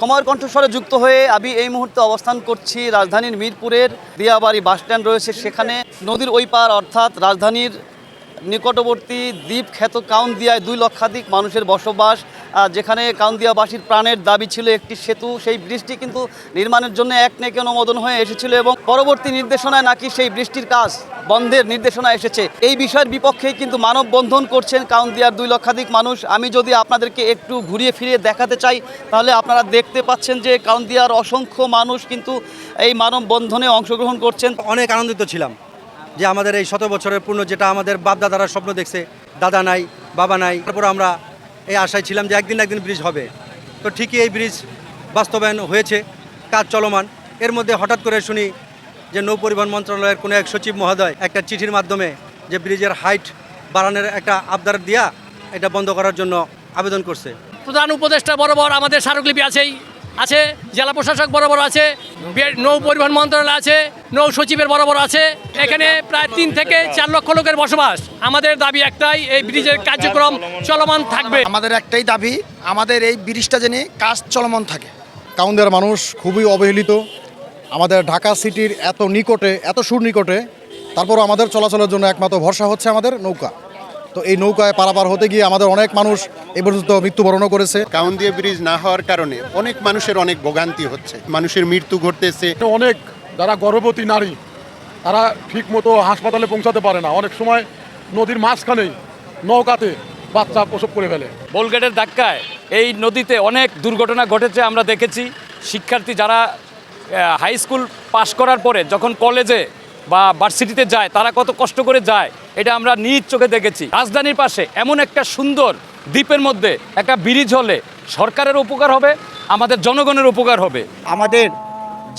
সময়ের কণ্ঠস্বরে যুক্ত হয়ে আমি এই মুহূর্তে অবস্থান করছি রাজধানীর মিরপুরের দিয়াবাড়ি বাসস্ট্যান্ড রয়েছে। সেখানে নদীর ওই পার অর্থাৎ রাজধানীর নিকটবর্তী দ্বীপ খ্যাত কাউন্দিয়ায় দুই লক্ষাধিক মানুষের বসবাস যেখানে কাউন্দিয়াবাসীর প্রাণের দাবি ছিল একটি সেতু। সেই ব্রিজটি কিন্তু নির্মাণের জন্য এক নেকে অনুমোদন হয়ে এসেছিল এবং পরবর্তী নির্দেশনায় নাকি সেই বৃষ্টির কাজ বন্ধের নির্দেশনা এসেছে। এই বিষয়ের বিপক্ষেই কিন্তু মানববন্ধন করছেন কাউন্দিয়ার দুই লক্ষাধিক মানুষ। আমি যদি আপনাদেরকে একটু ঘুরিয়ে ফিরিয়ে দেখাতে চাই, তাহলে আপনারা দেখতে পাচ্ছেন যে কাউন্দিয়ার অসংখ্য মানুষ কিন্তু এই মানববন্ধনে অংশগ্রহণ করছেন। অনেক আনন্দিত ছিলাম। যে আমাদের এই শত বছরের পূর্ণ যেটা আমাদের বাপ দাদারা স্বপ্ন দেখছে, দাদা নাই, বাবা নাই, তারপর আমরা এই আশায় ছিলাম যে একদিন একদিন ব্রিজ হবে। তো ঠিকই এই ব্রিজ বাস্তবায়ন হয়েছে, কাজ চলমান। এর মধ্যে হঠাৎ করে শুনি যে নৌ পরিবহন মন্ত্রণালয়ের কোনো এক সচিব মহোদয় একটা চিঠির মাধ্যমে যে ব্রিজের হাইট বাড়ানোর একটা আবদার দিয়া এটা বন্ধ করার জন্য আবেদন করছে। প্রধান উপদেষ্টা বরাবর আমাদের স্মারকলিপি আছেই। আছে জেলা প্রশাসক বরাবর আছে বে- নৌ পরিবহন মন্ত্রণালয় আছে নৌ সচিবের বরাবর আছে। এখানে প্রায় তিন থেকে চার লক্ষ লোকের বসবাস। আমাদের দাবি একটাই এই ব্রিজের কার্যক্রম চলমান থাকবে। আমাদের একটাই দাবি আমাদের এই ব্রিজটা যেন কাজ চলমান থাকে। কাউন্দের মানুষ খুবই অবহেলিত। আমাদের ঢাকা সিটির এত নিকটে এত সুর নিকটে তারপরও আমাদের চলাচলের জন্য একমাত্র ভরসা হচ্ছে আমাদের নৌকা। তো এই নৌকায় পারাপার হতে গিয়ে আমাদের অনেক মানুষ এই পর্যন্ত মৃত্যুবরণও করেছে। কাউন্দিয়া ব্রিজ না হওয়ার কারণে অনেক মানুষের অনেক ভোগান্তি হচ্ছে। মানুষের মৃত্যু ঘটতেছে। অনেক যারা গর্ভবতী নারী তারা ঠিক মতো হাসপাতালে পৌঁছাতে পারে না। অনেক সময় নদীর মাঝখানেই নৌকাতে বাচ্চা প্রসব করে ফেলে। বোলগেটের ধাক্কায় এই নদীতে অনেক দুর্ঘটনা ঘটেছে আমরা দেখেছি। শিক্ষার্থী যারা হাই স্কুল পাশ করার পরে যখন কলেজে বা ভার্সিটিতে যায়, তারা কত কষ্ট করে যায়, এটা আমরা নিজ চোখে দেখেছি। রাজধানীর পাশে এমন একটা সুন্দর দ্বীপের মধ্যে, একটা ব্রিজ হলে সরকারের উপকার হবে, আমাদের জনগণের উপকার হবে। আমাদের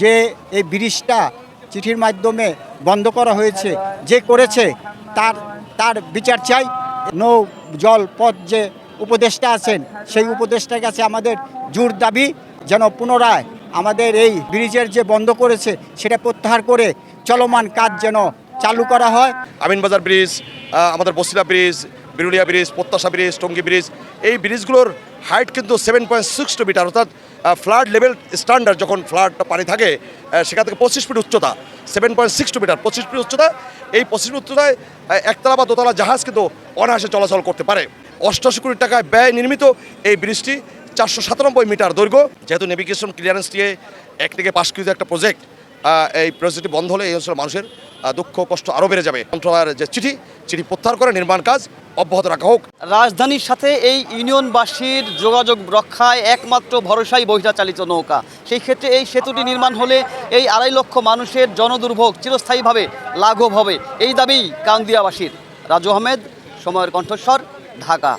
যে এই ব্রিজটা চিঠির মাধ্যমে বন্ধ করা হয়েছে, যে করেছে, তার তার বিচার চাই। নৌ জল পথ যে উপদেষ্টা আছেন, সেই উপদেষ্টার কাছে আমাদের জোর দাবি, যেন পুনরায় আমাদের এই ব্রিজের যে বন্ধ করেছে, সেটা প্রত্যাহার করে চলমান কাজ যেন চালু করা হয়। আমিনবাজার ব্রিজ আমাদের Basila bridge, Birulia bridge, Prottasha bridge, Tongi bridge, এই ব্রিজগুলোর হাইট কিন্তু seven point six two metre অর্থাৎ ফ্লাড লেভেল স্ট্যান্ডার্ড যখন ফ্লাডটা পানি থাকে সেখান থেকে পঁচিশ ফিট উচ্চতা seven point six two metre পঁচিশ ফিট উচ্চতা, এই পঁচিশ ফিট উচ্চতায় একতলা বা দোতলা জাহাজ কিন্তু অনায়াসে চলাচল করতে পারে। অষ্টাশি কোটি টাকায় ব্যয় নির্মিত এই ব্রিজটি চারশো সাতানব্বই মিটার দৈর্ঘ্য। যেহেতু নেভিগেশন ক্লিয়ারেন্স দিয়ে এক থেকে পাশকৃত একটা প্রজেক্ট এই প্রজেক্টটি বন্ধ হলে এই অঞ্চলের মানুষের দুঃখ, কষ্ট আরও বেড়ে যাবে। মন্ত্রণালয়ের যে চিঠি চিঠি প্রত্যাহার করে নির্মাণ কাজ অব্যাহত রাখা হোক। রাজধানীর সাথে এই ইউনিয়নবাসীর যোগাযোগ রক্ষায় একমাত্র ভরসাই বহিরাচালিত নৌকা। সেই ক্ষেত্রে এই সেতুটি নির্মাণ হলে এই আড়াই লক্ষ মানুষের জনদুর্ভোগ চিরস্থায়ীভাবে লাঘব হবে। এই দাবি কান্দিয়াবাসীর। রাজু আহমেদ, সময়ের কণ্ঠস্বর, ঢাকা।